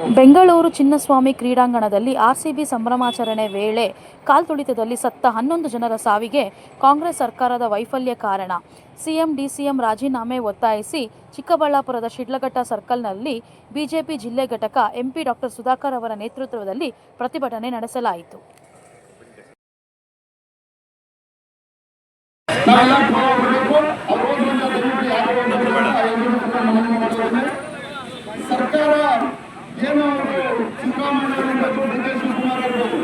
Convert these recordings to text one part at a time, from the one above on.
ಬೆಂಗಳೂರು ಚಿನ್ನಸ್ವಾಮಿ ಕ್ರೀಡಾಂಗಣದಲ್ಲಿ ಆರ್ಸಿಬಿ ಸಂಭ್ರಮಾಚರಣೆ ವೇಳೆ ಕಾಲ್ತುಳಿತದಲ್ಲಿ ಸತ್ತ ಹನ್ನೊಂದು ಜನರ ಸಾವಿಗೆ ಕಾಂಗ್ರೆಸ್ ಸರ್ಕಾರದ ವೈಫಲ್ಯ ಕಾರಣ. ಸಿಎಂ, ಡಿಸಿಎಂ ರಾಜೀನಾಮೆ ಒತ್ತಾಯಿಸಿ ಚಿಕ್ಕಬಳ್ಳಾಪುರದ ಶಿಡ್ಲಘಟ್ಟ ಸರ್ಕಲ್ನಲ್ಲಿ ಬಿಜೆಪಿ ಜಿಲ್ಲೆ ಘಟಕ ಎಂಪಿ ಡಾಕ್ಟರ್ ಸುಧಾಕರ್ ಅವರ ನೇತೃತ್ವದಲ್ಲಿ ಪ್ರತಿಭಟನೆ ನಡೆಸಲಾಯಿತು ನಾವೆಲ್ಲ ಹೋಗಬೇಕು ಅರೋಗ್ಯದಿಂದ ದಯವಿಟ್ಟು ಯಾರು ಹೋಗಬೇಡಿ ಅಂತ ಎಲ್ರಿಗೂ ಕೂಡ ಮನವಿ ಮಾಡ್ತೇನೆ. ಸರ್ಕಾರ ಏನು ಅವರು ಸಿದ್ದರಾಮಯ್ಯ ಇರ್ಬೋದು ಡಿ ಕೆ ಶಿವಕುಮಾರ್ ಇರ್ಬೋದು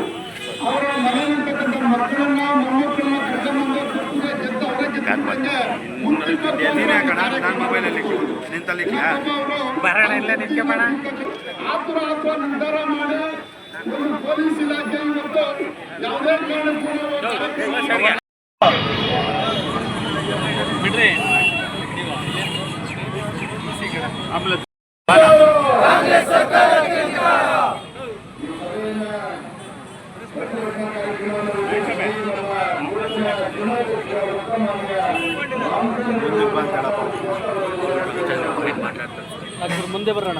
ಅವರ ಮನೆಯಲ್ಲಿರ್ತಕ್ಕಂಥ ಮಕ್ಕಳನ್ನ ಮೊಮ್ಮಕ್ಕಳನ್ನ ಕರ್ಕೊಂಡ್ಬಂದು ತಪ್ಪಿಗೆ ಗೆದ್ದು ಅವರೇ ಗೆದ್ದಂಗೆ ಮುಂಚಿನ ನೀನೇ ಕಣ ನಾನು ಮೊಬೈಲಲ್ಲಿ ನಿಂತಲ್ಲಿಕ್ಯಾ ಬರೋಣ ಇಲ್ಲ ನಿಂತ್ಕೊಂಬೇಡ ಆತುರ ಆತುರ ನಿರ್ಧಾರ ಮಾಡಿ ಒಂದು ಪೊಲೀಸ್ ಇಲಾಖೆ ಇವತ್ತು ಯಾವುದೇ ಕಾರಣಕ್ಕೂ ಮುಂದೆ ಬರೋಣ.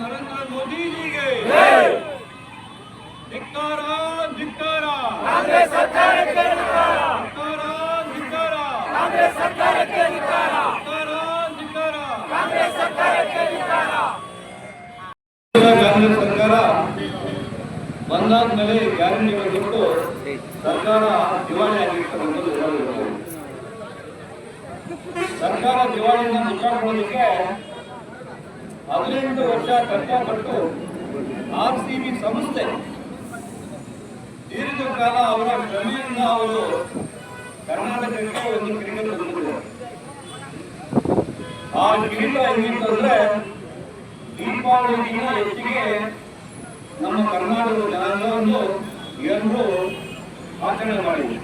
ನರೇಂದ್ರ ಮೋದಿಜಿಗೆ ಧಿಕ್ಕಾರ ಧಿಕ್ಕಾರ ಬಂದಾದ ಮೇಲೆ ಸರ್ಕಾರ ಗ್ಯಾರಂಟಿಗಳು ಕೊಟ್ಟು ಸರ್ಕಾರ ದಿವಾಳಿ ಆಗಿರ್ತಕ್ಕಂಥದ್ದು. ಸರ್ಕಾರ ದಿವಾಳಿಯಿಂದ ಮುಚ್ಚಾಕೊಳ್ಳೋದಕ್ಕೆ ಹದಿನೆಂಟು ವರ್ಷ ಕಷ್ಟಪಟ್ಟು ಆರ್ ಸಿ ಬಿ ಸಂಸ್ಥೆ ದೀರ್ಘಕಾಲ ಅವರ ಶ್ರಮೆಯಿಂದ ಅವರು ಕರ್ನಾಟಕಕ್ಕೆ ಒಂದು ಕ್ರಿಕೆಟ್ ತಂದಿದ್ದಾರೆ ಆ ಕಿರೀಟ ಹೆಂಗಿತ್ತಂದ್ರೆ ದೀಪಾವಳಿಗಿಂತ ಹೆಚ್ಚಿಗೆ ನಮ್ಮ ಕರ್ನಾಟಕದ ಜನರನ್ನು ಎಲ್ಲರೂ ಆಚರಣೆ ಮಾಡಿದೆ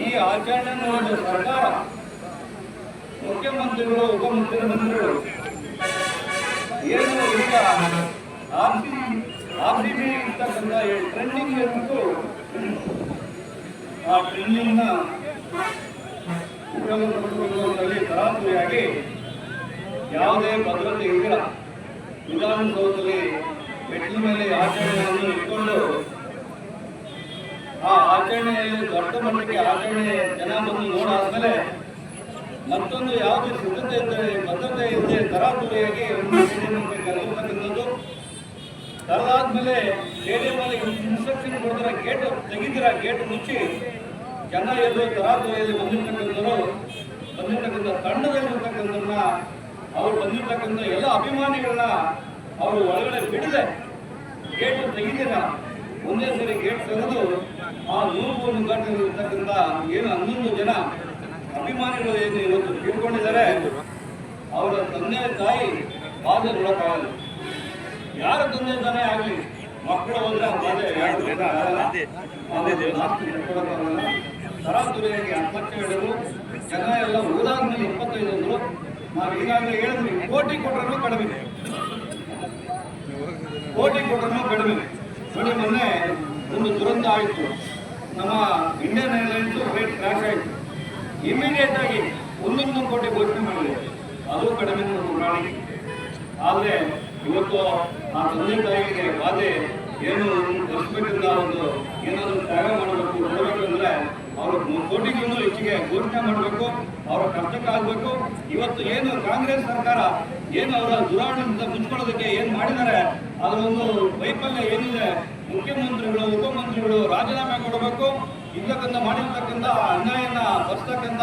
ಈ ಆಚರಣೆ ಮಾಡಿದ ಸರ್ಕಾರ ಮುಖ್ಯಮಂತ್ರಿಗಳು, ಉಪಮುಖ್ಯಮಂತ್ರಿಗಳು ಏನು ಈಗ R C R C B ಇರ್ತಕ್ಕಂಥ ಟ್ರೆಂಡಿಂಗ್ ಏನಿತ್ತು ಆ ಟ್ರೆಂಡಿಂಗ್ನ ಉಪಯೋಗಪಡಿಸಿಕೊಳ್ಳುವುದರಲ್ಲಿ ತರಾತುರಿಯಾಗಿ ಯಾವುದೇ ಭದ್ರತೆ ಇಲ್ಲ ವಿಧಾನಸೌಧದಲ್ಲಿ ಮೆಟ್ಟಿಲ ಮೇಲೆ ಆಚರಣೆಯನ್ನು ಇಟ್ಕೊಂಡು ಆ ಆಚರಣೆಯಲ್ಲಿ ದೊಡ್ಡ ಮಟ್ಟಕ್ಕೆ ಆಚರಣೆ ಜನ ಬಂದು ನೋಡಾದ್ಮೇಲೆ ಮತ್ತೊಂದು ಯಾವುದೇ ಸಿದ್ಧತೆ ಇದ್ದರೆ, ಭದ್ರತೆ ಇದ್ದರೆ ತರಾತುರಿಯಾಗಿ ಕರೆದಿರ್ತಕ್ಕಂಥದ್ದು ಕರೆದಾದ್ಮೇಲೆ ಸ್ಟೇಡಿಯಂ ಅಲ್ಲಿ ಇನ್ಸ್ಟ್ರಕ್ಷನ್ ಕೊಡ್ತಾರೆ, ಗೇಟ್ ತೆಗಿದಿರ ಗೇಟ್ ಮುಚ್ಚಿ ಜನ ಎದುರು ತರಾತುರಿಯಲ್ಲಿ ಬಂದಿರ್ತಕ್ಕಂಥವ್ರು, ಬಂದಿರ್ತಕ್ಕಂಥ ತಂಡದಲ್ಲಿರ್ತಕ್ಕಂಥವ್ರನ್ನ ಅವ್ರು ಬಂದಿರ್ತಕ್ಕಂಥ ಎಲ್ಲ ಅಭಿಮಾನಿಗಳನ್ನ ಅವರು ಒಳಗಡೆ ಬಿಡದೆ ಗೇಟ್ ತೆಗಿದಿರ ಒಂದೇ ಸರಿ ಗೇಟ್ ತೆಗೆದು ಆ ನೂರು ನಿಘಾಟಲ್ಲಿರ್ತಕ್ಕಂಥ ಏನು ಹನ್ನೊಂದು ಜನ ಅಭಿಮಾನಿಗಳು ಏನು ಇವತ್ತು ತಿಳ್ಕೊಂಡಿದ್ದಾರೆ ಅವರ ತಂದೆ ತಾಯಿ ಬಾಧೆ ನೋಡಕ್ಕಾಗಲ್ಲ ಯಾರ ತಂದೆ ತಾನೇ ಆಗಲಿ, ಮಕ್ಕಳು ಹೋದ್ರೆ ಹತ್ತು ಹೇಳಿದ್ರು ಜನ ಎಲ್ಲ ಹೋದಾದ್ಮೇಲೆ ಇಪ್ಪತ್ತೈದು ನಾವು ಈಗಾಗಲೇ ಹೇಳಿದ್ವಿ, ಕೋಟಿ ಕೊಟ್ಟರು ಕಡಿಮೆ. ಕೋಟಿ ಕೊಟ್ಟರು ಕಡಿಮೆ. ನೋಡಿ, ಮೊನ್ನೆ ಒಂದು ದುರಂತ ಆಯಿತು. ನಮ್ಮ ಇಂಡಿಯನ್ ಏರ್ಲೈನ್ಸ್ ರೇಟ್ ಕ್ರಾಶ್ ಆಯಿತು. ಇಮಿಡಿಯೇಟ್ ಆಗಿ ಒಂದೊಂದು ಕೋಟಿ ಘೋಷಣೆ ಮಾಡಿದೆ. ಅದು ಕಡಿಮೆ ಪ್ರಾಣಿ ಆದರೆ ಇವತ್ತು ಆ ತಂದೆ ತಾಯಿಗೆ ಬಾಧೆ ಏನು ಒಂದು ಏನಾದರೂ ತ್ಯಾಗ ಮಾಡಬೇಕು ಕೊಡಬೇಕಂದ್ರೆ ಅವರು ಮೂರು ಹೆಚ್ಚಿಗೆ ಘೋಷಣೆ ಮಾಡಬೇಕು, ಅವರ ಆಗಬೇಕು. ಇವತ್ತು ಏನು ಕಾಂಗ್ರೆಸ್ ಸರ್ಕಾರ ಏನು ಅವರ ದುರಾಡಳಿತ ಮುಚ್ಕೊಳ್ಳೋದಕ್ಕೆ ಏನು ಮಾಡಿದ್ದಾರೆ, ಅದರ ಒಂದು ವೈಫಲ್ಯ ಏನಿದೆ, ಮುಖ್ಯಮಂತ್ರಿಗಳು, ಉಪಮಂತ್ರಿಗಳು ರಾಜೀನಾಮೆ ಕೊಡಬೇಕು. ಇರ್ತಕ್ಕಂಥ ಮಾಡಿರ್ತಕ್ಕಂಥ ಅನ್ಯಾಯನ ಬರ್ತಕ್ಕಂಥ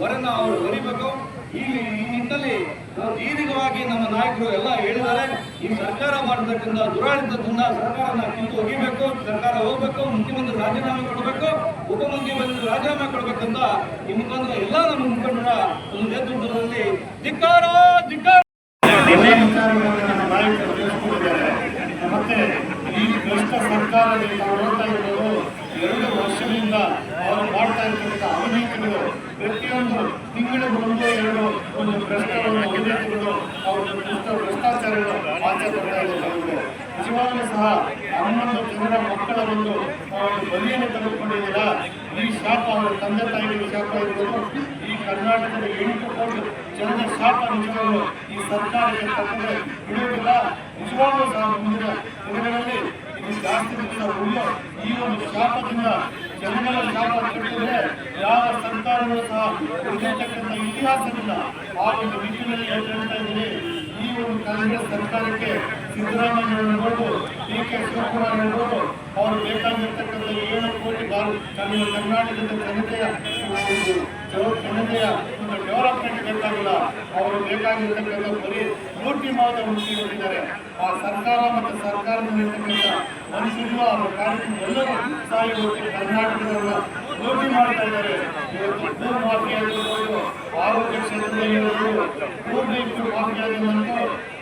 ಹೊರನ್ನ ಅವರು ಹೊರಿಬೇಕು. ಈ ಈ ನಿಟ್ಟಿನಲ್ಲಿ ದೀರ್ಘವಾಗಿ ನಮ್ಮ ನಾಯಕರು ಎಲ್ಲ ಹೇಳಿದ್ದಾರೆ, ಈ ಸರ್ಕಾರ ಮಾಡತಕ್ಕಂಥ ದುರಾಡಳಿತದಿಂದ ಸರ್ಕಾರನ ಕಿತ್ತು ಒಗಿಬೇಕು ಸರ್ಕಾರ ಹೋಗ್ಬೇಕು, ಮುಖ್ಯಮಂತ್ರಿ ರಾಜೀನಾಮೆ ಕೊಡಬೇಕು ಉಪಮುಖ್ಯಮಂತ್ರಿ ರಾಜೀನಾಮೆ ಕೊಡಬೇಕಂತ ಈ ಮುಖಾಂತರ ಎಲ್ಲ ನಮ್ಮ ಮುಖಂಡರ ಒಂದು ನೇತೃತ್ವದಲ್ಲಿ ಧಿಕ್ಕಾರ ಧಿಕ್ಕಾರ. ಮತ್ತೆ ಈ ಎರಡು ವರ್ಷದಿಂದ ಅವರು ಮಾಡ್ತಾ ಇರ್ತಕ್ಕಂಥ ಅವಿನೀತಿಗಳು ಪ್ರತಿಯೊಂದು ತಿಂಗಳಿಗೆ ಒಂದು ಎರಡು ಒಂದು ಭ್ರಷ್ಟವನ್ನು ಅವಿನೀತಿಗಳು ಅವರು ಭ್ರಷ್ಟ ಭ್ರಷ್ಟಾಚಾರಗಳು ಆಚೆ ಬರ್ತಾ ಇದೆ ನಿಜವಾಗ್ಲೂ ಸಹ ಹನ್ನೊಂದು ಜನರ ಮಕ್ಕಳ ಒಂದು ಒಂದು ಬಲಿಯನ್ನು ತೆಗೆದುಕೊಂಡಿದ್ದೀರಾ? ಈ ಶಾಪ ಅವರ ತಂದೆ ತಾಯಿಗಳ ಶಾಪ ಇರ್ಬೋದು. ಈ ಕರ್ನಾಟಕದ ಎಂಟು ಕೋಟಿ ಜನರ ಶಾಪ ನಿಜವಾಗಲು ಈ ಸರ್ಕಾರಕ್ಕೆ ತಪ್ಪದೆ ಬಿಡುವುದಿಲ್ಲ ನಿಜವಾಗ್ಲೂ ಸಹ ಮುಂದಿನ ದಿನಗಳಲ್ಲಿ ಇದು ಜಾಸ್ತಿ ಈ ಒಂದು ಶಾಪದಿಂದ ಜನಗಳ ಶಾಪ ಕೆಟ್ಟಿದ್ರೆ ಯಾವ ಸರ್ಕಾರಗಳು ಸಹ ಉಳಿದಿರ್ತಕ್ಕಂಥ ಇತಿಹಾಸವಿಲ್ಲ ಆ ಒಂದು ನಿಟ್ಟಿನಲ್ಲಿ ಹೇಳ್ತಾ ಇದ್ದೀನಿ ಈ ಒಂದು ಕಾಂಗ್ರೆಸ್ ಸರ್ಕಾರಕ್ಕೆ ಸಿದ್ದರಾಮಯ್ಯ ಹೇಳ್ಬೋದು ಡಿ ಕೆ ಶಿವಕುಮಾರ್ ಹೇಳ್ಬೋದು ಅವರು ಬೇಕಾಗಿರ್ತಕ್ಕಂಥ ಏಳು ಕೋಟಿ ಕರ್ನಾಟಕದ ಜನತೆಯ ಜನತೆಯ ಡೆವಲಪ್ಮೆಂಟ್ ಬೇಕಾಗಿಲ್ಲ. ಅವರು ಬೇಕಾಗಿರ್ತಕ್ಕಂಥ ಬರೀ ಲೂಟಿ ಮಾತ್ರ ಹುಡುಕಿಕೊಂಡಿದ್ದಾರೆ ಆ ಸರ್ಕಾರ ಮತ್ತು ಸರ್ಕಾರದಲ್ಲಿರ್ತಕ್ಕಂಥ ಮನುಷ್ಯರು ಅವರ ಕಾರ್ಯಕ್ರಮ ಎಲ್ಲರೂ ಸಾಯಿ ಇವತ್ತು ಕರ್ನಾಟಕದವರ ಲೂಟಿ ಮಾಡ್ತಾ ಇದ್ದಾರೆ. ಇವತ್ತು ಭೂ ಮಾಫಿಯಾ ಇರ್ಬೋದು ಆರೋಗ್ಯ ಕ್ಷೇತ್ರದಲ್ಲಿ ಇರ್ಬೋದು ಭೂ ಮಾಫಿಯಾ ಇರುವಂತೂ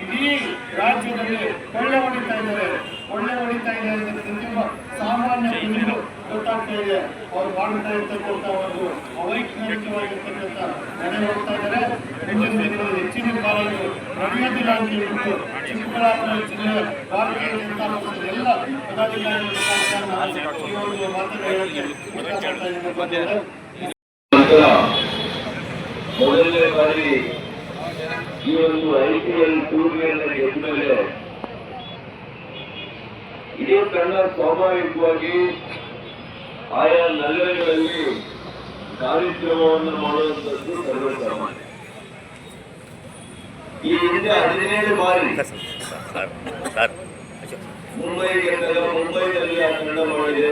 ಇಡೀ ರಾಜ್ಯದಲ್ಲಿ ಕೊಳ್ಳೆ ಹೊಡಿತಾ ಇದ್ದಾರೆ. ಕೊಳ್ಳೆ ಹೊಡಿತಾ ಇದ್ದಾರೆ ಪ್ರತಿಯೊಬ್ಬ ಸಾಮಾನ್ಯ ಜನರು ಗೊತ್ತಾಗ್ತಾ ಇದೆ. ಅವ್ರು ಮಾಡ್ತಾ ಇರ್ತಕ್ಕಂಥ ಒಂದು ಅವೈಜ್ಞಾನಿಕವಾಗಿರ್ತಕ್ಕಂಥ ನಡೆ ಹೋಗ್ತಾ ಇದ್ದಾರೆ. ಮುಂದಿನ ದಿನಗಳಲ್ಲಿ ಹೆಚ್ಚಿನ ಕಾಲಗಳು ನಡೆಯೋದಿಲ್ಲ ಅಂತ ಚಿಕ್ಕಬಳ್ಳಾಪುರ ಜಿಲ್ಲೆಯ ಭಾರತೀಯ ಜನತಾ ಪಕ್ಷದ ಎಲ್ಲ ಪದಾಧಿಕಾರಿಗಳು ಮಾತನಾಡಿ ಮೊದಲನೇ ಬಾರಿ ಈ ಒಂದು ಐ ಪಿ ಎಲ್ ಟೂರ್ನಿಯನ್ನು ಗೆದ್ದ ಮೇಲೆ ಇಡೀ ತಂಡ ಸ್ವಾಭಾವಿಕವಾಗಿ ಆಯಾ ನಗರಗಳಲ್ಲಿ ಕಾರ್ಯಕ್ರಮವನ್ನು ಮಾಡುವಂಥದ್ದು ಸರ್ವಸಾಮಾನ್ಯ ಈ ಹಿಂದೆ ಹದಿನೇಳು ಬಾರಿ ಮುಂಬೈ ಗೆದ್ದಾಗ ಮುಂಬೈನಲ್ಲಿ ಆ ತಂಡ ಮಾಡಿದೆ.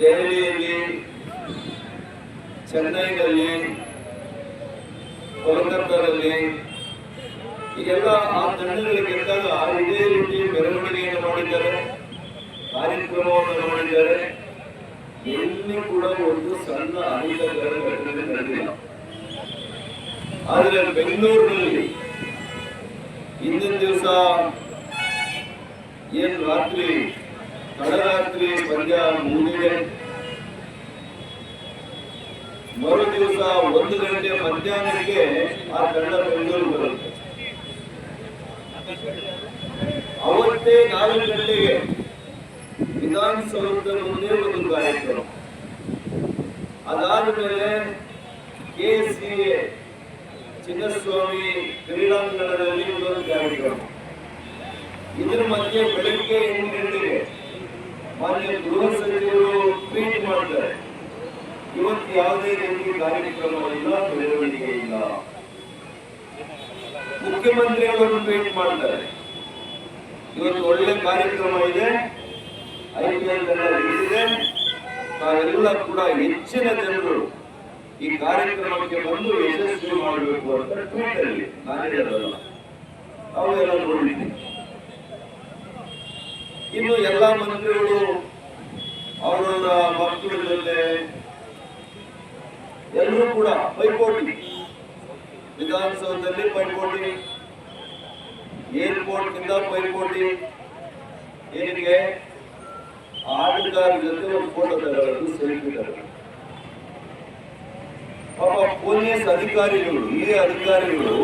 ದೆಹಲಿಯಲ್ಲಿ ಚೆನ್ನೈನಲ್ಲಿ ಕೋಲ್ಕತ್ತಾದಲ್ಲಿ ಈಗೆಲ್ಲ ಆ ತಂಡಗಳು ಗೆದ್ದಾಗ ಇದೇ ರೀತಿ ಮೆರವಣಿಗೆಯನ್ನು ಮಾಡಿದ್ದಾರೆ, ಕಾರ್ಯಕ್ರಮವನ್ನು ಮಾಡಿದ್ದಾರೆ. ಎಲ್ಲಿ ಕೂಡ ಒಂದು ಸಣ್ಣ ಅಹಿತಕರ ಘಟನೆ ನಡೆದಿಲ್ಲ. ಆದರೆ ಬೆಂಗಳೂರಿನಲ್ಲಿ ಹಿಂದಿನ ದಿವಸ ಏನ್ ರಾತ್ರಿ, ತಡರಾತ್ರಿ ಪಂದ್ಯ ಮುಗಿದಿದೆ ಮರು ದಿವಸ ಒಂದು ಗಂಟೆ ಮಧ್ಯಾಹ್ನಕ್ಕೆ ಆ ತಂಡ ಬೆಂಗಳೂರು ಬರುತ್ತೆ. ಅವತ್ತೇ ನಾಲ್ಕು ಗಂಟೆಗೆ ವಿಧಾನಸೌಧದ ಮುಂದೆ ಒಂದು ಕಾರ್ಯಕ್ರಮ. ಅದಾದ ಮೇಲೆ ಕೆ ಸಿ ಚಿನ್ನಸ್ವಾಮಿ ಕ್ರೀಡಾಂಗಣದಲ್ಲಿ ಒಂದು ಕಾರ್ಯಕ್ರಮ. ಇದ್ರ ಮಧ್ಯೆ ಬೆಳಗ್ಗೆ ಎಂಟು ಗಂಟೆಗೆ ಮಾನ್ಯ ಗೃಹ ಸಚಿವರು ಟ್ವೀಟ್ ಮಾಡ್ತಾರೆ. ಇವತ್ತು ಯಾವುದೇ ರೀತಿಯ ಕಾರ್ಯಕ್ರಮ ಇಲ್ಲ ಬೆಳವಣಿಗೆ ಇಲ್ಲ. ಮುಖ್ಯಮಂತ್ರಿಗಳು ಟ್ವೀಟ್ ಮಾಡ್ತಾರೆ. ಇವತ್ತು ಒಳ್ಳೆ ಕಾರ್ಯಕ್ರಮ ಇದೆ ಐ ಪಿ ಎಲ್ ಕೂಡ ಹೆಚ್ಚಿನ ಜನರು ಈ ಕಾರ್ಯಕ್ರಮಕ್ಕೆ ಬಂದು ಯಶಸ್ವಿ ಮಾಡಬೇಕು ಅಂತ ಟ್ವೀಟ್ ಅಲ್ಲಿ ನಾನು ಅವೆಲ್ಲ ನೋಡಿದ್ದೀನಿ ಇನ್ನು ಎಲ್ಲ ಮಂತ್ರಿಗಳು ಅವರವರ ಮಕ್ಕಳ ಜೊತೆ ಎಲ್ಲರೂ ಕೂಡ ಪೈಪೋಟಿ. ವಿಧಾನಸೌಧದಲ್ಲಿ ಪೈಪೋಟಿ. ಏರ್ಪೋರ್ಟ್ನಿಂದ ಪೈಪೋಟಿ. ಏನಿಗೆ ಆಟಗಾರ ಜೊತೆ ಒಂದು ಫೋಟೋ ತಗೊಳ್ಳೋದು ಸೆಲ್ಫಿ ಪಾಪ ಪೊಲೀಸ್ ಅಧಿಕಾರಿಗಳು, ಹಿರಿಯ ಅಧಿಕಾರಿಗಳು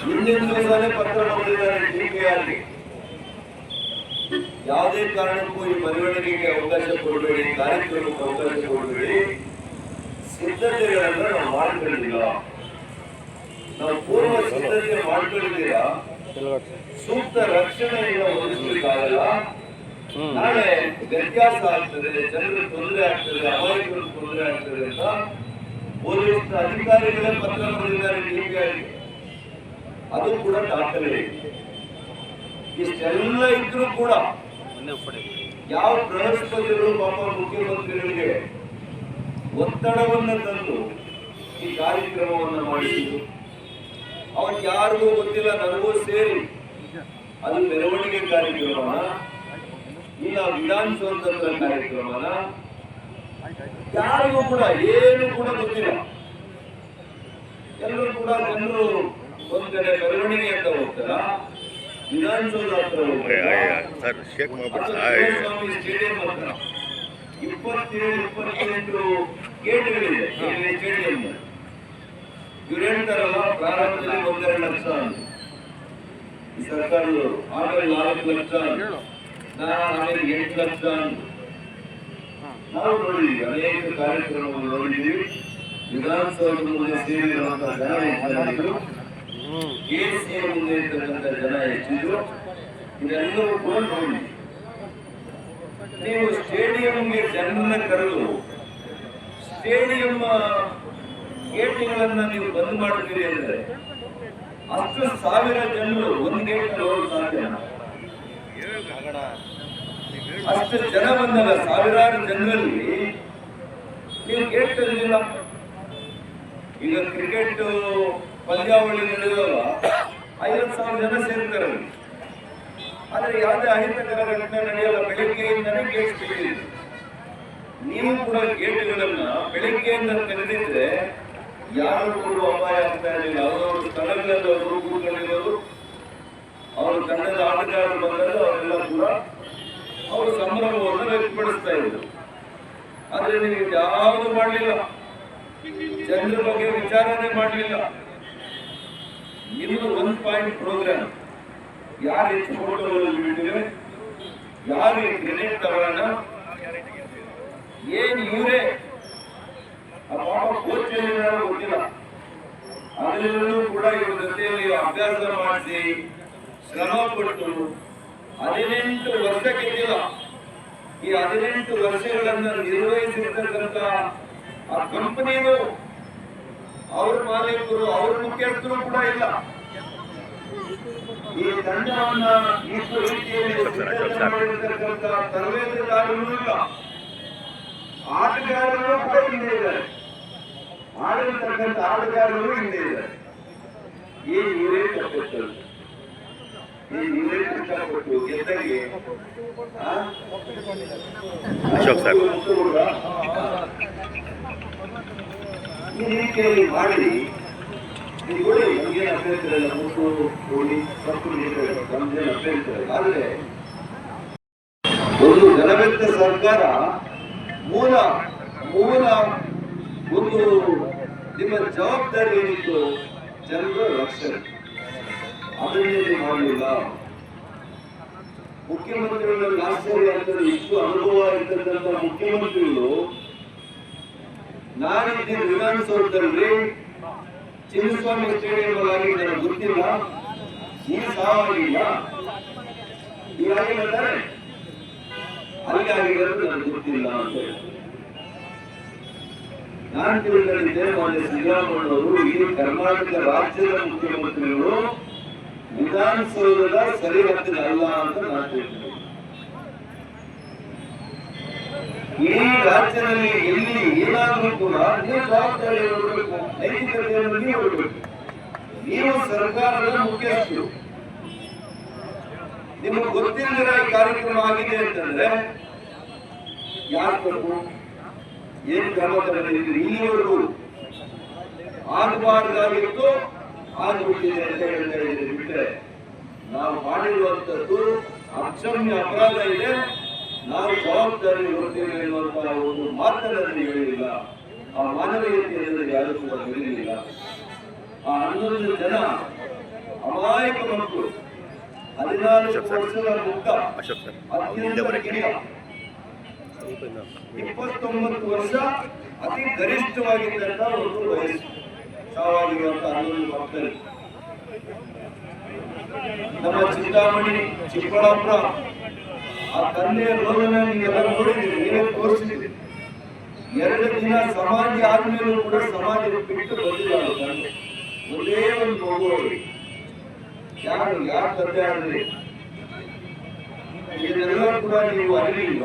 ಹಿಂದಿನ ದಿವಸನೇ ಪತ್ರ ಬರೆದಿದ್ದಾರೆ ಡಿಪಿಆರ್ಗೆ ಯಾವುದೇ ಕಾರಣಕ್ಕೂ ಈ ಮೆರವಣಿಗೆಗೆ ಅವಕಾಶ ಕೊಡಬೇಡಿ, ಕಾರ್ಯಕ್ರಮಕ್ಕೆ ಅವಕಾಶ ಕೊಡಬೇಡಿ. ಸಿದ್ಧತೆಗಳನ್ನ ನಾವು ಮಾಡ್ಕೊಂಡಿಲ್ಲ ನಾವು ಪೂರ್ವ ಸಿದ್ಧತೆ ಮಾಡ್ಕೊಂಡಿದ್ದೀರಾ ಸೂಕ್ತ ರಕ್ಷಣೆಯಿಂದ ಒದಗಿಸಲಿಕ್ಕಾಗಲ್ಲ. ನಾಳೆ ವ್ಯತ್ಯಾಸ ಆಗ್ತದೆ ಜನರಿಗೆ ತೊಂದರೆ ಆಗ್ತದೆ ಅಮಾಯಕರು ತೊಂದರೆ ಆಗ್ತದೆ ಅಂತ ಪೊಲೀಸ್ ಅಧಿಕಾರಿಗಳೇ ಪತ್ರ ಬರೆದಿದ್ದಾರೆ. ಅದು ಕೂಡ ದಾಖಲೆ. ಇಷ್ಟೆಲ್ಲ ಇದ್ರೂ ಕೂಡ ಯಾವ ಬೃಹಸ್ಪತಿಗಳು ಪಾಪ ಮುಖ್ಯಮಂತ್ರಿಗಳಿಗೆ? ಒತ್ತಡವನ್ನು ತಂದು ಈ ಕಾರ್ಯಕ್ರಮವನ್ನು ಮಾಡಿಸಿದ್ದು ಅವ್ ಯಾರಿಗೂ ಗೊತ್ತಿಲ್ಲ ನನಗೂ ಸೇರಿ. ಅದು ಮೆರವಣಿಗೆ ಕಾರ್ಯಕ್ರಮನ? ಇಲ್ಲ ವಿಧಾನಸೌಧದ ಕಾರ್ಯಕ್ರಮನ? ಯಾರಿಗೂ ಕೂಡ ಏನು ಕೂಡ ಗೊತ್ತಿಲ್ಲ. ಎಲ್ಲರೂ ಕೂಡ ಜನರು ಒಂದ್ ಕಡೆ ಮೆರವಣಿಗೆ ಅಂತ ಹೋಗ್ತಾರ. ವಿಧಾನಸೌಧ ಹತ್ರ ಸ್ಟೇಡಿಯಂ ಹತ್ರ. ಇಪ್ಪತ್ತೇಳು ಇಪ್ಪತ್ತೆಂಟು ಗೇಟ್ಗಳಿದೆ ಸ್ಟೇಡಿಯಂ ಇವ್ರು ಹೇಳ್ತಾರಲ್ಲ ಪ್ರಾರಂಭದಲ್ಲಿ ಒಂದೆರಡು ಲಕ್ಷ. ಈ ಸರ್ಕಾರದವರು ಆಮೇಲೆ ಲಕ್ಷ. ಆಮೇಲೆ ಎಂಟು ಲಕ್ಷ. ನಾವು ನೋಡಿದ್ದೀವಿ ಅನೇಕ ಕಾರ್ಯಕ್ರಮಗಳು ಸೇರಿರುವಂತಹ ಜನ ಹೆಚ್ಚಾಗಿದ್ರು. ಜನ ಹೆಚ್ಚಿದ್ರು. ಇದೆಲ್ಲವೂ ನೋಡಿ. ನೀವು ಸ್ಟೇಡಿಯಂಗೆ ಜನರನ್ನ ಕರೆದು ಸ್ಟೇಡಿಯಂ ಗೇಟ್ಗಳನ್ನ ನೀವು ಬಂದ್ ಮಾಡಿದ್ರಿ ಅಂದ್ರೆ ಹತ್ತು ಸಾವಿರ ಜನರು ಒಂದು ಗೇಟ್ ಸಾಧ್ಯ ಅಷ್ಟು ಜನ ಬಂದಾಗ ಸಾವಿರಾರು ಜನರಲ್ಲಿ ನೀವು ಗೇಟ್ ತಂದಿಲ್ಲ ಈಗ ಕ್ರಿಕೆಟ್, ಪಂದ್ಯಾವಳಿ ನಡೆಯುವಾಗ ಐವತ್ತು ಸಾವಿರ ಜನ ಸೇರ್ತಾರೆ. ಆದರೆ ಯಾವುದೇ ಅಹಿತಕರ ಘಟನೆ ನಡೆಯಲ್ಲ. ಬೆಳಿಗ್ಗೆಯಿಂದನೇ ಗೇಟ್ ತೆಗೆದಿದೆ. ನೀವು ಕೂಡ ಗೇಟ್ಗಳನ್ನ ಬೆಳಿಗ್ಗೆಯಿಂದ ತೆರೆದಿದ್ರೆ ಯಾರು ಕೂಡ ಅಪಾಯ ಆಗ್ತಾ ಇರಲಿಲ್ಲ. ಅವರವರು ಸ್ಥಳಗಳಲ್ಲಿ ಅವರು ಕೂತ್ಕೊಂಡಿರೋರು, ಅವರ ತಂಡದ ಆಟಗಾರರು ಬಂದಾಗ ಅವರೆಲ್ಲ ಕೂಡ ಅವರು ಸಂಭ್ರಮವನ್ನು ವ್ಯಕ್ತಪಡಿಸ್ತಾ ಇದ್ರು. ಆದ್ರೆ ನೀವು ಯಾವುದು ಮಾಡಲಿಲ್ಲ. ಜನರ ಬಗ್ಗೆ ವಿಚಾರಣೆ ಮಾಡಲಿಲ್ಲ. ನಿಮ್ಮದು ಒನ್ ಪಾಯಿಂಟ್ ಪ್ರೋಗ್ರಾಮ್ ಯಾರು ಹೆಚ್ಚು ಫೋಟೋಗಳು ಬಿಟ್ಟಿವೆ ಯಾರು ಗ್ರೆನೇಡ್ ತಗೊಳ್ಳೋಣ? ಏನ್ ಇವರೇ? ಗೊತ್ತಿಲ್ಲ. ಅದರಲ್ಲೂ ಕೂಡ ಇವ್ರ ಜೊತೆಯಲ್ಲಿ ಅಭ್ಯಾಸ ಮಾಡಿ ಶ್ರಮ ಪಟ್ಟು ಹದಿನೆಂಟು ವರ್ಷ ಗೆದ್ದಿಲ್ಲ ಈ ಹದಿನೆಂಟು ವರ್ಷಗಳನ್ನು ನಿರ್ವಹಿಸಿರ್ತಕ್ಕಂಥ ಆ ಕಂಪನಿಯು ಅವ್ರ ಮಾಲೀಕರು, ಅವ್ರ ಮುಖ್ಯಸ್ಥರು ಕೂಡ ಇಲ್ಲ. ಈ ತಂಡವನ್ನ ಇಷ್ಟು ರೀತಿಯಲ್ಲಿ ತರಬೇತುದಾರರು ಇಲ್ಲ. ಆಟಗಾರರು ಕೂಡ ಹಿಂದೆ ಇದ್ದಾರೆ. ಆಡಿರ್ತಕ್ಕಂಥ ಆಟಗಾರರು ಹಿಂದೆ ಇದ್ದಾರೆ. ಈ ನೀರೇ ತಪ್ಪಿರ್ತದೆ ಈ ನೀರೇ ಕಷ್ಟಪಟ್ಟು ಗೆದ್ದಗೆ ಅಶೋಕ್ ಸರ್. ಈ ರೀತಿಯಲ್ಲಿ ಮಾಡಿ ನೋಡಿ ನಮ್ಗೇನು ಅಭ್ಯಂತರ ಇಲ್ಲ ಮುಟ್ಟು ಕೋಡಿ ಕಪ್ಪು ಆದರೆ ನಮ್ಗೇನು ಅಭ್ಯಂತರ ಇಲ್ಲ ಒಂದು ಜನವೆತ್ತ ಸರ್ಕಾರ ಮೂಲ ಮೂಲ ಒಂದು ನಿಮ್ಮ ಜವಾಬ್ದಾರಿ ಏನಿತ್ತು? ಜನರ ರಕ್ಷಣೆ. ಅದನ್ನೇ ನೀವು ಮಾಡಲಿಲ್ಲ ಮುಖ್ಯಮಂತ್ರಿಗಳ ಆಶ್ಚರ್ಯ ಅಂತಂದ್ರೆ ಇಷ್ಟು ಅನುಭವ ಇರ್ತಕ್ಕಂಥ ಮುಖ್ಯಮಂತ್ರಿಗಳು ನಾನಿದ್ದೀನಿ ವಿಧಾನಸೌಧದಲ್ಲಿ. ಚಿನ್ನಸ್ವಾಮಿ ಸ್ಟೇಡಿಯಂ ಆಗಿ ನನಗೆ ಗೊತ್ತಿಲ್ಲ. ಈ ಸಾವಾಗಿಲ್ಲ ಹೀಗಾಗಿ ಹೇಳ್ತಾರೆ ಆಗಿರೋದು ನನಗೆ ಗೊತ್ತಿಲ್ಲ ಅಂತ. ನಾನು ತಿಳ್ಕೊಂಡಿದ್ದೆ ಮೊನ್ನೆ ಸಿದ್ದರಾಮಯ್ಯವರು ಈ ಕರ್ನಾಟಕ ರಾಜ್ಯದ ಮುಖ್ಯಮಂತ್ರಿಗಳು ವಿಧಾನಸೌಧದ ಸರಿ ಅಲ್ಲ ಅಂತ ನಾನು ಇಡೀ ರಾಜ್ಯದಲ್ಲಿ ಎಲ್ಲಿ ಏನಾದರೂ ಕೂಡ ನೀವು ಜವಾಬ್ದಾರಿ ಹೊರಬೇಕು ನೈತಿಕತೆಯನ್ನು ನೀವು ಹೊರಬೇಕು ನೀವು ಸರ್ಕಾರದ ಮುಖ್ಯಸ್ಥರು. ನಿಮಗೆ ಗೊತ್ತಿಲ್ಲದಿರೋ ಈ ಕಾರ್ಯಕ್ರಮ ಆಗಿದೆ ಅಂತಂದ್ರೆ ಯಾರು ತಪ್ಪು ಏನ್ ಕ್ರಮ ತಗೊಂಡಿದ್ದೀರಿ ಇಲ್ಲಿವರೆಗೂ ಆಗಬಾರ್ದಾಗಿತ್ತು ಆಗ್ಬಿಟ್ಟಿದೆ ಅಂತ ಹೇಳ್ತಾ ಇದ್ದೀರಿ. ಬಿಟ್ಟರೆ ನಾವು ಮಾಡಿರುವಂತದ್ದು ಅಕ್ಷಮ್ಯ ಅಪರಾಧ ಇದೆ. ನಾವು ಜವಾಬ್ದಾರಿ ಹೊರತೇವೆ ಎನ್ನುವಂತಹ ಒಂದು ಮಾತನ್ನು ಹೇಳಿಲ್ಲ. ಆ ಮಾನವೀಯತೆಯನ್ನು ಯಾರು ಕೂಡ ಹೇಳಿಲ್ಲ ಆ ಹನ್ನೊಂದು ಜನ ಅಮಾಯಕ ಮಕ್ಕಳು ಹದಿನಾಲ್ಕು ವರ್ಷದ ಮುಕ್ತ ಅತ್ಯಂತ ಕಿರಿಯ ಇಪ್ಪತ್ತೊಂಬತ್ತು ವರ್ಷ ಅತಿ ಗರಿಷ್ಠವಾಗಿದ್ದಂತ ಒಂದು ವಯಸ್ಸು. ಸಾವಾಗಿರುವಂತ ಹನ್ನೊಂದು ಮಕ್ಕಳು. ನಮ್ಮ ಚಿಂತಾಮಣಿ, ಚಿಕ್ಕಬಳ್ಳಾಪುರ, ಆ ತಂದೆಯ ರೋಗನ ನೀವೆಲ್ಲ ನೋಡಿದ್ದೀರಿ, ನೀವೇ ತೋರಿಸಿದ್ದೀರಿ. ಎರಡು ದಿನ ಸಮಾಧಿ ಆದ್ಮೇಲೂ ಕೂಡ ಸಮಾಧಿ ಬಿಟ್ಟು ತಂದೆ. ಒಂದೇ ಒಂದು ಹೋಗುವವರು ಯಾರು ಯಾರು ತಂದೆ ಆದ್ರೆ? ಇದನ್ನೆಲ್ಲ ಕೂಡ ನೀವು ಅರಿಲಿಲ್ಲ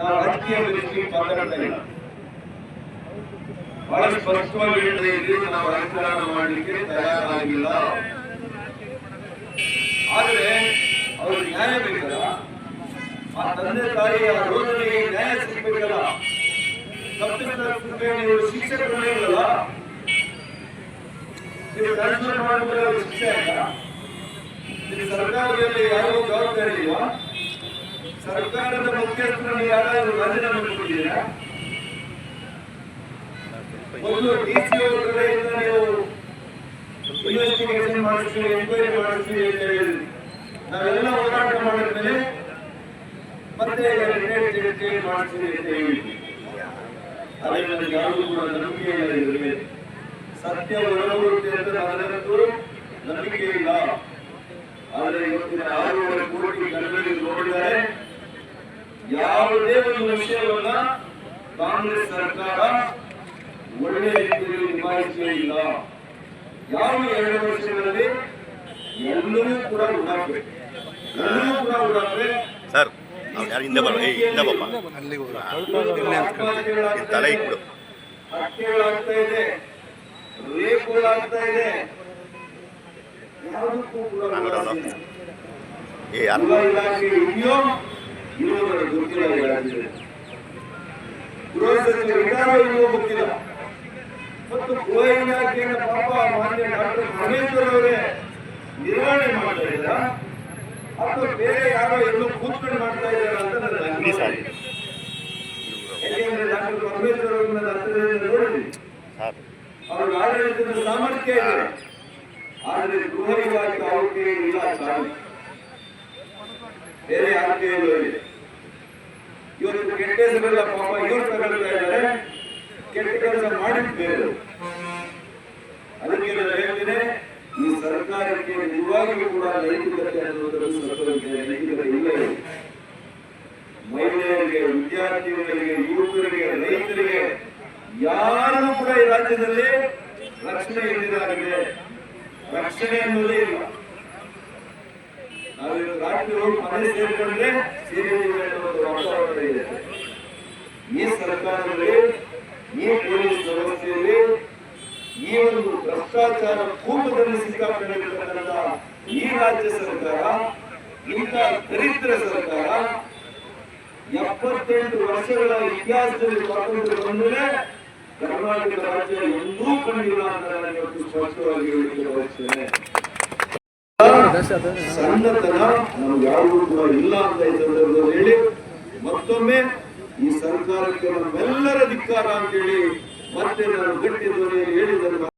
ನಾವು ರಾಜಕೀಯ ಇಲ್ಲ ಬಹಳ ಸ್ಪಷ್ಟವಾಗಿ ಇದ್ದೀವಿ ನಾವು ರಾಜಕಾರಣ ಮಾಡಲಿಕ್ಕೆ ತಯಾರಾಗಿಲ್ಲ. ಆದರೆ ಅವರು ನ್ಯಾಯ ಬೇಕಲ್ಲ? ಆ ತಂದೆ ತಾಯಿಯ ರೋದನೆಗೆ ನ್ಯಾಯ ಸಿಗಬೇಕಲ್ಲ? ನೀವು ಶಿಕ್ಷೆ ಕೊಡಲಿಲ್ಲ ನೀವು ಟ್ರಾನ್ಸ್ಫರ್ ಮಾಡಿದ್ರೆ ಶಿಕ್ಷೆ ನಿಮ್ಮ ಸರ್ಕಾರದಲ್ಲಿ ಯಾರಿಗೂ ಜವಾಬ್ದಾರಿ ಇಲ್ವಾ ಸರ್ಕಾರದ ಮುಖ್ಯಸ್ಥರಲ್ಲಿ ಯಾರಾದರೂ ರಾಜೀನಾಮೆ ಕೊಟ್ಟಿದ್ದೀರಾ ಒಂದು ಕಡೆಯಿಂದ ನೀವು ಇನ್ವೆಸ್ಟಿಗೇಷನ್ ಮಾಡಿಸ್ತೀವಿ ಎಂಕ್ವೈರಿ ಮಾಡಿಸ್ತೀವಿ ಅಂತ ಹೇಳಿದ್ರಿ. ನಾವೆಲ್ಲ ಹೋರಾಟ ಮಾಡಿದ್ಮೇಲೆ ಮತ್ತೆ ಮಾಡ್ತೀನಿ ಅಂತ ಹೇಳಿದ್ವಿ ಅದೇ ನನಗೆ ಕೂಡ ನಂಬಿಕೆ ಇಲ್ಲ ಇದ್ರಲ್ಲಿ ಸತ್ಯ ಹೊರಬರುತ್ತೆ ಅಂತ ನನಗಂತೂ ನಂಬಿಕೆ ಇಲ್ಲ. ಆದರೆ ಇವತ್ತಿನ ಆರೂವರೆ ಕೋಟಿ ಯಾವುದೇ ಒಂದು ವಿಷಯವನ್ನ ಕಾಂಗ್ರೆಸ್ ಸರ್ಕಾರ ಒಳ್ಳೆ ರೀತಿಯಲ್ಲಿ ನಿಭಾಯಿಸಲೇ ಇಲ್ಲ. ಯಾವ ಎರಡು ವರ್ಷಗಳಲ್ಲಿ ಎಲ್ಲರೂ ಕೂಡ ಉಡಾಕ್ಬೇಕು. ಎಲ್ಲರೂ ಕೂಡ ಉಡಾಕ್ರೆ ಸರ್ ಅವ್ನು ಯಾರು ಹಿಂದೆ ಬರೋ ಏಯ್ ಹಿಂದೆ ಬಾಪ ಈ ತಲೆ ಇಟ್ಬಿಡು. ಹತ್ಯೆಗಳಾಗ್ತಾ ಇದೆ. ರೇಪುಗಳಾಗ್ತಾ ಇದೆ. ಯಾವುದಕ್ಕೂ ಕೂಡ ಉಡಾಕ್ತಿಲ್ಲ. ಏ ಅಲ್ಲ ಗೃಹ ಇಲಾಖೆ ಇದೆಯೋ ನನಗೆ ಗೊತ್ತಿಲ್ಲ ಗೃಹ ಇದ್ದಾರೋ ಇಲ್ಲವೋ ಗೊತ್ತಿಲ್ಲ. ಮತ್ತು ಗೃಹ ಇಲಾಖೆಯ ಪಾಪ ಮಾನ್ಯ ಡಾಕ್ಟರ್ ಪರಮೇಶ್ವರ್ ಅವರೇ ನಿರ್ವಹಣೆ ಮಾಡ್ತಾ ಇದ್ದಾರಾ? ಅಥವಾ ಬೇರೆ ಯಾರೋ ಎಲ್ಲೋ ಕೂತ್ಕೊಂಡು ಮಾಡ್ತಾ ಇದ್ದಾರೆ ಅಂತ ಇದೆ. ಯಾಕೆಂದ್ರೆ ಡಾಕ್ಟರ್ ಪರಮೇಶ್ವರ್ ಅವರನ್ನ ಹತ್ತಿರದಿಂದ ನೋಡಿದ್ವಿ ಅವ್ರ ಆಡಳಿತದ ಸಾಮರ್ಥ್ಯ ಇದೆ. ಆದರೆ ಗೃಹ ಇಲಾಖೆ ಇಲ್ಲ ಬೇರೆ ಆಯ್ಕೆಯಲ್ಲೂ ಇದೆ ಇವತ್ತು ಕೆಟ್ಟ ಹೆಸರೆಲ್ಲ ಪಾಪ ಇವ್ರು ತಗೊಳ್ತಾ ಇದ್ದಾರೆ. ಕೆಟ್ಟ ಕೆಲಸ ಮಾಡಿದ್ದೇವೆ ಅದಕ್ಕೆ ನಾನು ಈ ಸರ್ಕಾರಕ್ಕೆ ನಿಜವಾಗಿಯೂ ಕೂಡ ನೈತಿಕತೆ ಅನ್ನೋದರ ಸರ್ಕಾರಕ್ಕೆ ನೈತಿಕತೆ ಇಲ್ಲ. ಮಹಿಳೆಯರಿಗೆ, ವಿದ್ಯಾರ್ಥಿಗಳಿಗೆ, ಯುವಕರಿಗೆ, ರೈತರಿಗೆ ಯಾರು ಕೂಡ ಈ ರಾಜ್ಯದಲ್ಲಿ ರಕ್ಷಣೆ ಇಲ್ಲದಾಗಿದೆ ರಕ್ಷಣೆ ಅನ್ನೋದೇ ಇಲ್ಲ. ನಾವು ಇವತ್ತು ರಾತ್ರಿ ಹೋಗಿ ಮನೆ ಸೇರಿಕೊಂಡ್ರೆ ವಾತಾವರಣ ಇದೆ. ಈ ಸರ್ಕಾರದಲ್ಲಿ, ಈ ಪೊಲೀಸ್ ವ್ಯವಸ್ಥೆಯಲ್ಲಿ ಈ ಒಂದು ಭ್ರಷ್ಟಾಚಾರ ಕೂಪದಲ್ಲಿ ಸಿಕ್ಕಾಕೊಂಡಿರ್ತಕ್ಕಂಥ ಈ ರಾಜ್ಯ ಸರ್ಕಾರ, ಇಂಥ ದರಿದ್ರ ಸರ್ಕಾರ ಎಪ್ಪತ್ತೆಂಟು ವರ್ಷಗಳ ಇತಿಹಾಸದಲ್ಲಿ ಸ್ವಾತಂತ್ರ್ಯ ಬಂದರೆ ಕರ್ನಾಟಕ ರಾಜ್ಯ ಎಂದೂ ಕಂಡಿಲ್ಲ ಅಂತ ನಾನು ಇವತ್ತು ಸ್ಪಷ್ಟವಾಗಿ ಹೇಳಿಕೆ ಬಯಸ್ತೇನೆ. ಸಣ್ಣತನ ನಮ್ಗೆ ಯಾರಿಗೂ ಕೂಡ ಇಲ್ಲ ಅಂತ ಈ ಸಂದರ್ಭದಲ್ಲಿ ಹೇಳಿ ಮತ್ತೊಮ್ಮೆ ಈ ಸರ್ಕಾರಕ್ಕೆ ನಮ್ಮೆಲ್ಲರ ಧಿಕ್ಕಾರ ಅಂತೇಳಿ ಮತ್ತೆ ನಾನು ಗಟ್ಟಿ ಧ್ವನಿಯಲ್ಲಿ ಹೇಳಿದ್ದನ್ನು